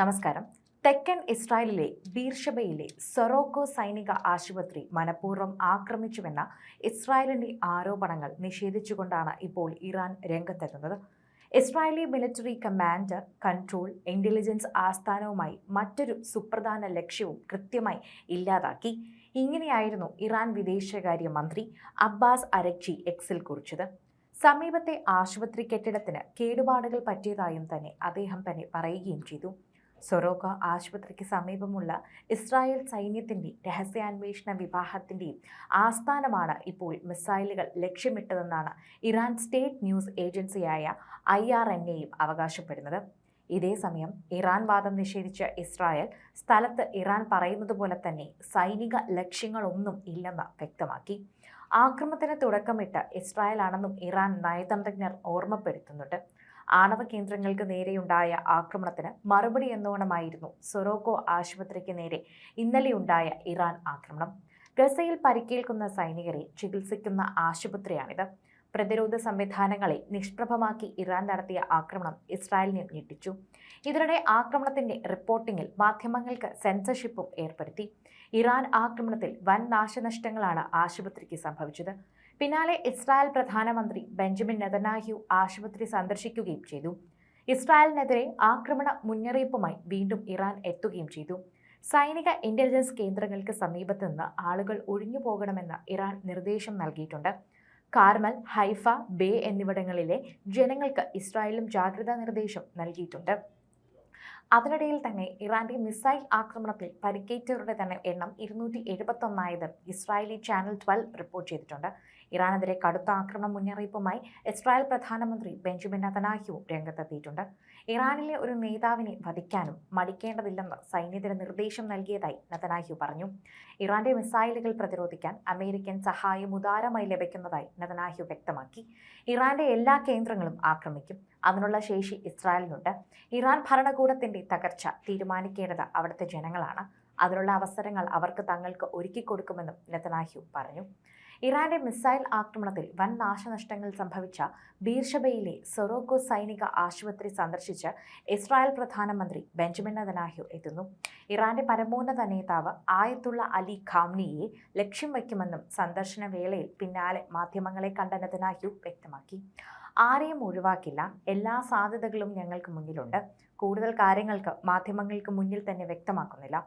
നമസ്കാരം. തെക്കൻ ഇസ്രായേലിലെ ബീർഷബയിലെ സൊറോക്കോ സൈനിക ആശുപത്രി മനഃപൂർവം ആക്രമിച്ചുവെന്ന ഇസ്രായേലിന്റെ ആരോപണങ്ങൾ നിഷേധിച്ചുകൊണ്ടാണ് ഇപ്പോൾ Iran രംഗത്തെത്തുന്നത്. Israeli military commander control intelligence ആസ്ഥാനവുമായി മറ്റൊരു സുപ്രധാന ലക്ഷ്യവും കൃത്യമായി ഇല്ലാതാക്കി. ഇങ്ങനെയായിരുന്നു ഇറാൻ വിദേശകാര്യ മന്ത്രി അബ്ബാസ് അരക്ചി എക്സിൽ കുറിച്ചത്. സമീപത്തെ ആശുപത്രി കെട്ടിടത്തിന് കേടുപാടുകൾ പറ്റിയതായും തന്നെ അദ്ദേഹം തന്നെ പറയുകയും ചെയ്തു. സൊറോക്ക ആശുപത്രിക്ക് സമീപമുള്ള ഇസ്രായേൽ സൈന്യത്തിന്റെ രഹസ്യാന്വേഷണ വിഭാഗത്തിന്റെയും ആസ്ഥാനമാണ് ഇപ്പോൾ മിസൈലുകൾ ലക്ഷ്യമിട്ടതെന്നാണ് ഇറാൻ സ്റ്റേറ്റ് ന്യൂസ് ഏജൻസിയായ ഐ ആർ എൻ എയും അവകാശപ്പെടുന്നത്. ഇതേസമയം ഇറാൻ വാദം നിഷേധിച്ച ഇസ്രായേൽ സ്ഥലത്ത് ഇറാൻ പറയുന്നത് പോലെ തന്നെ സൈനിക ലക്ഷ്യങ്ങളൊന്നും ഇല്ലെന്ന് വ്യക്തമാക്കി. ആക്രമണത്തിന് തുടക്കമിട്ട് ഇസ്രായേലാണെന്നും ഇറാൻ നയതന്ത്രജ്ഞർ ഓർമ്മപ്പെടുത്തുന്നുണ്ട്. ആണവ കേന്ദ്രങ്ങൾക്ക് നേരെയുണ്ടായ ആക്രമണത്തിന് മറുപടി എന്നോണമായിരുന്നു സൊറോക്കോ ആശുപത്രിക്ക് നേരെ ഇന്നലെയുണ്ടായ ഇറാൻ ആക്രമണം. ഗസയിൽ പരിക്കേൽക്കുന്ന സൈനികരെ ചികിത്സിക്കുന്ന ആശുപത്രിയാണിത്. പ്രതിരോധ സംവിധാനങ്ങളെ നിഷ്പ്രഭമാക്കി ഇറാൻ നടത്തിയ ആക്രമണം ഇസ്രായേലിനെ ഞെട്ടിച്ചു. ഇതിനിടെ ആക്രമണത്തിന്റെ റിപ്പോർട്ടിംഗിൽ മാധ്യമങ്ങൾക്ക് സെൻസർഷിപ്പും ഏർപ്പെടുത്തി. ഇറാൻ ആക്രമണത്തിൽ വൻ നാശനഷ്ടങ്ങളാണ് ആശുപത്രിക്ക് സംഭവിച്ചത്. പിന്നാലെ ഇസ്രായേൽ പ്രധാനമന്ത്രി ബെഞ്ചമിൻ നെതനാഹ്യു ആശുപത്രി സന്ദർശിക്കുകയും ചെയ്തു. ഇസ്രായേലിനെതിരെ ആക്രമണ മുന്നറിയിപ്പുമായി വീണ്ടും ഇറാൻ എത്തുകയും ചെയ്തു. സൈനിക ഇന്റലിജൻസ് കേന്ദ്രങ്ങൾക്ക് സമീപത്ത് നിന്ന് ആളുകൾ ഒഴിഞ്ഞു പോകണമെന്ന് ഇറാൻ നിർദ്ദേശം നൽകിയിട്ടുണ്ട്. കാർമൽ ഹൈഫ ബേ എന്നിവിടങ്ങളിലെ ജനങ്ങൾക്ക് ഇസ്രായേലും ജാഗ്രതാ നിർദ്ദേശം നൽകിയിട്ടുണ്ട്. അതിനിടയിൽ തന്നെ ഇറാന്റെ മിസൈൽ ആക്രമണത്തിൽ പരിക്കേറ്റവരുടെ തന്നെ എണ്ണം ഇരുന്നൂറ്റി എഴുപത്തൊന്നായത് ഇസ്രായേലി ചാനൽ ട്വൽവ് റിപ്പോർട്ട് ചെയ്തിട്ടുണ്ട്. ഇറാനെതിരെ കടുത്ത ആക്രമണ മുന്നറിയിപ്പുമായി ഇസ്രായേൽ പ്രധാനമന്ത്രി ബെഞ്ചമിൻ നതനാഹ്യു രംഗത്തെത്തിയിട്ടുണ്ട്. ഇറാനിലെ ഒരു നേതാവിനെ വധിക്കാനും മടിക്കേണ്ടതില്ലെന്ന് സൈന്യത്തിന് നിർദ്ദേശം നൽകിയതായി നതനാഹ്യു പറഞ്ഞു. ഇറാന്റെ മിസൈലുകൾ പ്രതിരോധിക്കാൻ അമേരിക്കൻ സഹായം ഉദാരമായി ലഭിക്കുന്നതായി നതനാഹ്യു വ്യക്തമാക്കി. ഇറാന്റെ എല്ലാ കേന്ദ്രങ്ങളും ആക്രമിക്കും. അതിനുള്ള ശേഷി ഇസ്രായേലിനുണ്ട്. ഇറാൻ ഭരണകൂടത്തിന്റെ തകർച്ച തീരുമാനിക്കേണ്ടത് അവിടുത്തെ ജനങ്ങളാണ്. അതിനുള്ള അവസരങ്ങൾ അവർക്ക് തങ്ങൾക്ക് ഒരുക്കി കൊടുക്കുമെന്നും നെതനാഹ്യു പറഞ്ഞു. ഇറാന്റെ മിസൈൽ ആക്രമണത്തിൽ വൻ നാശനഷ്ടങ്ങൾ സംഭവിച്ച ബീർഷബയിലെ സൊറോക്കോ സൈനിക ആശുപത്രി സന്ദർശിച്ച് ഇസ്രായേൽ പ്രധാനമന്ത്രി ബെഞ്ചമിൻ നദനാഹ്യു എത്തുന്നു. ഇറാന്റെ പരമോന്നത നേതാവ് ആയത്തുള്ള അലി ഖാംനിയെ ലക്ഷ്യം വയ്ക്കുമെന്നും സന്ദർശന വേളയിൽ പിന്നാലെ മാധ്യമങ്ങളെ കണ്ട നദനാഹ്യു വ്യക്തമാക്കി. ആരെയും ഒഴിവാക്കില്ല. എല്ലാ സാധ്യതകളും ഞങ്ങൾക്ക് മുന്നിലുണ്ട്. കൂടുതൽ കാര്യങ്ങൾക്ക് മാധ്യമങ്ങൾക്ക് മുന്നിൽ തന്നെ വ്യക്തമാക്കുന്നില്ല.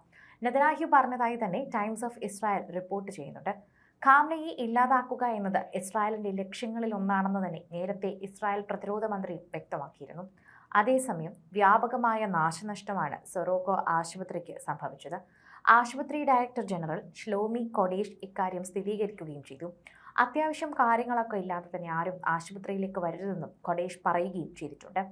നെതനാഹ്യു പറഞ്ഞതായി തന്നെ ടൈംസ് ഓഫ് ഇസ്രായേൽ റിപ്പോർട്ട് ചെയ്യുന്നുണ്ട്. ഖാംനയെ ഇല്ലാതാക്കുക എന്നത് ഇസ്രായേലിന്റെ ലക്ഷ്യങ്ങളിൽ ഒന്നാണെന്ന് തന്നെ നേരത്തെ ഇസ്രായേൽ പ്രതിരോധ മന്ത്രി വ്യക്തമാക്കിയിരുന്നു. അതേസമയം വ്യാപകമായ നാശനഷ്ടമാണ് സൊറോക്കോ ആശുപത്രിക്ക് സംഭവിച്ചത്. ആശുപത്രി ഡയറക്ടർ ജനറൽ ഷ്ലോമി കൊഡേഷ് ഇക്കാര്യം സ്ഥിരീകരിക്കുകയും ചെയ്തു. അത്യാവശ്യം കാര്യങ്ങളൊക്കെ ഇല്ലാതെ തന്നെ ആരും ആശുപത്രിയിലേക്ക് വരരുതെന്നും കൊഡേഷ് പറയുകയും ചെയ്തിട്ടുണ്ട്.